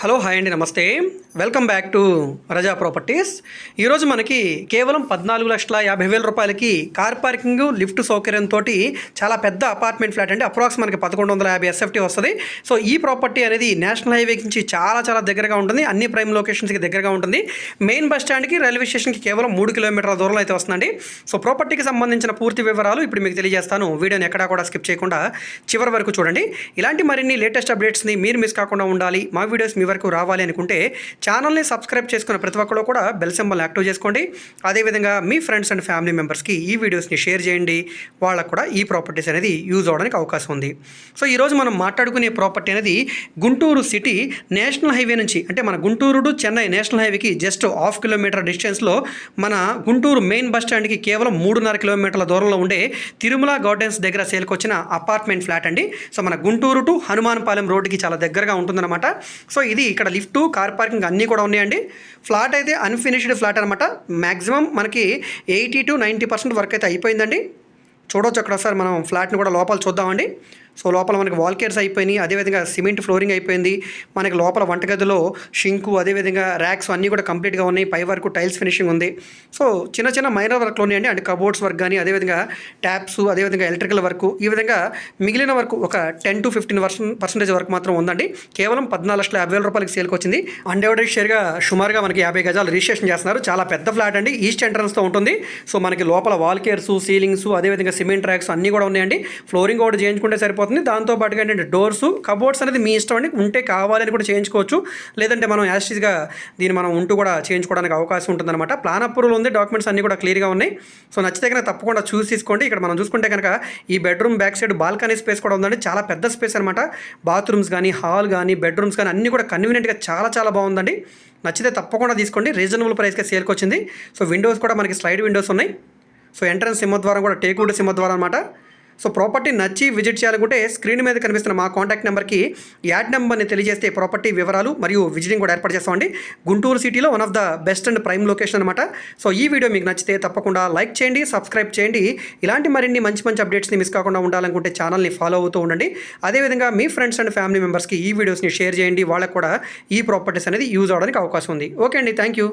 Hello hi అండి నమస్తే. Welcome back to Raza properties. ఈరోజు మనకి కేవలం పద్నాలుగు లక్షల యాభై వేల రూపాయలకి కార్ పార్కింగ్ లిఫ్ట్ సౌకర్యంతో చాలా పెద్ద అపార్ట్మెంట్ ఫ్లాట్ అండి. అప్రాక్స్ మనకి పదకొండు వందల యాభై ఎస్ఎఫ్టీ వస్తుంది. సో ఈ ప్రాపర్టీ అనేది నేషనల్ హైవే నుంచి చాలా చాలా దగ్గరగా ఉంటుంది. అన్ని ప్రైమ్ లొకేషన్స్కి దగ్గరగా ఉంటుంది. మెయిన్ బస్ స్టాండ్కి రైల్వే స్టేషన్కి కేవలం మూడు కిలోమీటర్ల దూరంలో అయితే వస్తుందండి. సో ప్రాపర్టీకి సంబంధించిన పూర్తి వివరాలు ఇప్పుడు మీకు తెలియజేస్తాను. వీడియోని ఎక్కడా కూడా స్కిప్ చేయకుండా చివరి వరకు చూడండి. ఇలాంటి మరిన్ని లేటెస్ట్ అప్డేట్స్ని మీరు మిస్ కాకుండా ఉండాలి. మా వీడియోస్ మీ వరకు రావాలి అనుకుంటే ఛానల్ని సబ్స్క్రైబ్ చేసుకున్న ప్రతి ఒక్కరు కూడా బెల్ సింబల్ యాక్టివ్ చేసుకోండి. అదేవిధంగా మీ ఫ్రెండ్స్ అండ్ ఫ్యామిలీ మెంబర్స్కి ఈ వీడియోస్ని షేర్ చేయండి. వాళ్ళకు కూడా ఈ ప్రాపర్టీస్ అనేది యూజ్ అవడానికి అవకాశం ఉంది. సో ఈరోజు మనం మాట్లాడుకునే ప్రాపర్టీ అనేది గుంటూరు సిటీ నేషనల్ హైవే నుంచి అంటే మన గుంటూరు టు చెన్నై నేషనల్ హైవేకి జస్ట్ హాఫ్ కిలోమీటర్ డిస్టెన్స్లో మన గుంటూరు మెయిన్ బస్ స్టాండ్కి కేవలం మూడున్నర కిలోమీటర్ల దూరంలో ఉండే తిరుమల గార్డెన్స్ దగ్గర సేల్కి వచ్చిన అపార్ట్మెంట్ ఫ్లాట్ అండి. సో మన గుంటూరు టు హనుమాన్పాలెం రోడ్డుకి చాలా దగ్గరగా ఉంటుందన్నమాట. సో ఇది ఇది ఇక్కడ లిఫ్ట్ కార్ పార్కింగ్ అన్నీ కూడా ఉన్నాయండి. ఫ్లాట్ అయితే అన్ఫినిష్డ్ ఫ్లాట్ అనమాట మ్యాక్సిమం మనకి eighty to ninety percent work అయితే అయిపోయిందండి. చూడవచ్చు అక్కడ ఒకసారి మనం ఫ్లాట్ని కూడా లోపల చూద్దామండి. సో లోపల మనకి వాల్కేర్స్ అయిపోయినాయి అదేవిధంగా సిమెంట్ ఫ్లోరింగ్ అయిపోయింది. మనకి లోపల వంటగదిలో షింకు అదేవిధంగా ర్యాక్స్ అన్నీ కూడా కంప్లీట్గా ఉన్నాయి. పై వరకు టైల్స్ ఫినిషింగ్ ఉంది. సో చిన్న చిన్న మైనర్ వర్క్లు ఉన్నాయండి అంటే కబోర్డ్స్ వర్క్ కానీ అదేవిధంగా ట్యాప్స్ అదేవిధంగా ఎలక్ట్రికల్ వర్క్ ఈ విధంగా మిగిలిన వర్క్ ఒక ten to fifteen percent percentage వరకు మాత్రం ఉందండి. కేవలం పద్నాలుగు లక్షల యాభై వేల రూపాయలకి సేల్కి వచ్చింది. అన్డివైడెడ్ షేర్గా సుమారుగా మనకి యాభై గజాలు రిజిస్ట్రేషన్ చేస్తున్నారు. చాలా పెద్ద ఫ్లాట్ అండి. ఈస్ట్ ఎంట్రన్స్తో ఉంటుంది. సో మనకి లోపల వాల్ కేర్స్ సీలింగ్స్ అదేవిధంగా సిమెంట్ ర్యాక్స్ అన్నీ కూడా ఉన్నాయండి. ఫ్లోరింగ్ ఒకటి చేయించుకుంటే సరిపోతుంది. దాంతో దాంతోపాటుగా ఏంటంటే డోర్స్ కబోర్డ్స్ అనేది మీ ఇష్టం అండి. ఉంటే కావాలని కూడా చేయించుకోవచ్చు. లేదంటే మనం యాస్టీస్గా దీన్ని మనం ఉంటూ కూడా చేయించుకోవడానికి అవకాశం ఉంటుందన్నమాట. ప్లాన్ అప్రూవల్ ఉంది. డాక్యుమెంట్స్ అన్నీ కూడా క్లియర్గా ఉన్నాయి. సో నచ్చితే కనుక తప్పకుండా చూసి తీసుకోండి. ఇక్కడ మనం చూసుకుంటే కనుక ఈ bedroom back side balcony space కూడా ఉందండి. చాలా పెద్ద స్పేస్ అనమాట బాత్రూమ్స్ కానీ హాల్ కానీ బెడ్రూమ్స్ కానీ అన్నీ కూడా కన్వీనియంట్గా చాలా చాలా బాగుందండి. నచ్చితే తప్పకుండా తీసుకోండి. రీజనబుల్ ప్రైస్కే సేల్కి వచ్చింది. సో విండోస్ కూడా మనకి స్లైడ్ విండోస్ ఉన్నాయి. సో ఎంట్రన్స్ సింహద్వారం కూడా టేక్వుడ్ సింహద్వారం అనమాట సో ప్రాపర్టీ నచ్చి విజిట్ చేయాలనుకుంటే స్క్రీన్ మీద కనిపిస్తున్న మా కాంటాక్ట్ నెంబర్కి యాడ్ నెంబర్ని తెలియజేస్తే ప్రాపర్టీ వివరాలు మరియు విజిటింగ్ కూడా ఏర్పాటు చేస్తామండి. గుంటూరు సిటీలో one of the best and prime location అనమాట సో ఈ వీడియో మీకు నచ్చితే తప్పకుండా లైక్ చేయండి సబ్స్క్రైబ్ చేయండి. ఇలాంటి మరిన్ని మంచి మంచి అప్డేట్స్ని మిస్ కాకుండా ఉండాలనుకుంటే ఛానల్ని ఫాలో అవుతూ ఉండండి. అదేవిధంగా మీ ఫ్రెండ్స్ అండ్ ఫ్యామిలీ మెంబర్స్కి ఈ వీడియోస్ని షేర్ చేయండి. వాళ్ళకు కూడా ఈ ప్రాపర్టీస్ అనేది యూజ్ అవడానికి అవకాశం ఉంది. ఓకే అండి థ్యాంక్ యూ